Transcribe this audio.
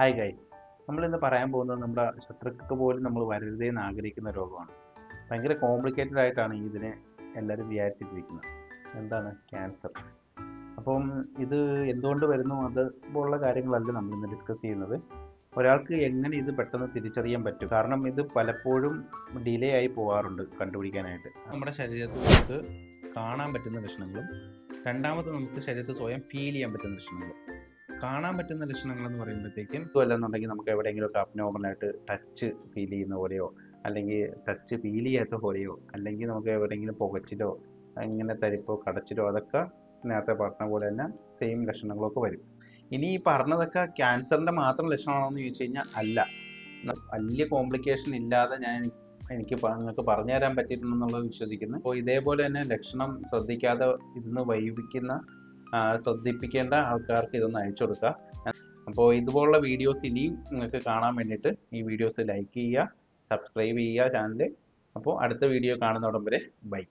Hi ഗൈ നമ്മളിന്ന് പറയാൻ പോകുന്നത് നമ്മുടെ ശത്രുക്കൾക്ക് പോലും നമ്മൾ വരരുതേ എന്ന് ആഗ്രഹിക്കുന്ന രോഗമാണ്. ഭയങ്കര കോംപ്ലിക്കേറ്റഡ് ആയിട്ടാണ് ഇതിനെ എല്ലാവരും വിചാരിച്ചിരിക്കുന്നത്. എന്താണ്? ക്യാൻസർ അപ്പം ഇത് എന്തുകൊണ്ട് വരുന്നു? അതുപോലുള്ള കാര്യങ്ങളല്ല നമ്മൾ ഇന്ന് ഡിസ്കസ് ചെയ്യുന്നത്. ഒരാൾക്ക് എങ്ങനെ ഇത് പെട്ടെന്ന് തിരിച്ചറിയാൻ പറ്റും? കാരണം ഇത് പലപ്പോഴും ഡിലേ ആയി പോകാറുണ്ട് കണ്ടുപിടിക്കാനായിട്ട്. നമ്മുടെ ശരീരത്തിൽ നമുക്ക് കാണാൻ പറ്റുന്ന ലക്ഷണങ്ങളും രണ്ടാമത് നമുക്ക് ശരീരത്തിൽ സ്വയം ഫീൽ ചെയ്യാൻ പറ്റുന്ന ലക്ഷണങ്ങളും. കാണാൻ പറ്റുന്ന ലക്ഷണങ്ങൾ എന്ന് പറയുമ്പോഴത്തേക്കും അല്ലെന്നുണ്ടെങ്കിൽ നമുക്ക് എവിടെയെങ്കിലുമൊക്കെ അബ്നോർമലായിട്ട് ടച്ച് ഫീൽ ചെയ്യുന്ന പോലെയോ അല്ലെങ്കിൽ ടച്ച് ഫീൽ ചെയ്യാത്ത പോലെയോ അല്ലെങ്കിൽ നമുക്ക് എവിടെയെങ്കിലും പുകച്ചിലോ ഇങ്ങനെ തരിപ്പോ കടച്ചിലോ അതൊക്കെ നേരത്തെ പറഞ്ഞ പോലെ തന്നെ സെയിം ലക്ഷണങ്ങളൊക്കെ വരും. ഇനി ഈ പറഞ്ഞതൊക്കെ ക്യാൻസറിന്റെ മാത്രം ലക്ഷണമാണോ എന്ന് ചോദിച്ചു കഴിഞ്ഞാൽ അല്ല. വലിയ കോംപ്ലിക്കേഷൻ ഇല്ലാതെ ഞാൻ എനിക്ക് നിങ്ങൾക്ക് പറഞ്ഞു തരാൻ പറ്റിയിട്ടുണ്ടെന്നുള്ളത് വിശ്വസിക്കുന്നു. അപ്പോൾ ഇതേപോലെ തന്നെ ലക്ഷണം ശ്രദ്ധിക്കാതെ ഇന്ന് വൈകിക്കുന്ന ആ, ശ്രദ്ധിപ്പിക്കേണ്ട ആൾക്കാർക്ക് ഇതൊന്ന് അയച്ചു കൊടുക്കുക അപ്പോൾ ഇതുപോലുള്ള വീഡിയോസ് ഇനിയും നിങ്ങൾക്ക് കാണാൻ വേണ്ടിയിട്ട് ഈ വീഡിയോസ് ലൈക്ക് ചെയ്യുക സബ്സ്ക്രൈബ് ചെയ്യുക ചാനൽ അപ്പോൾ അടുത്ത വീഡിയോ കാണുന്നോടം ബൈ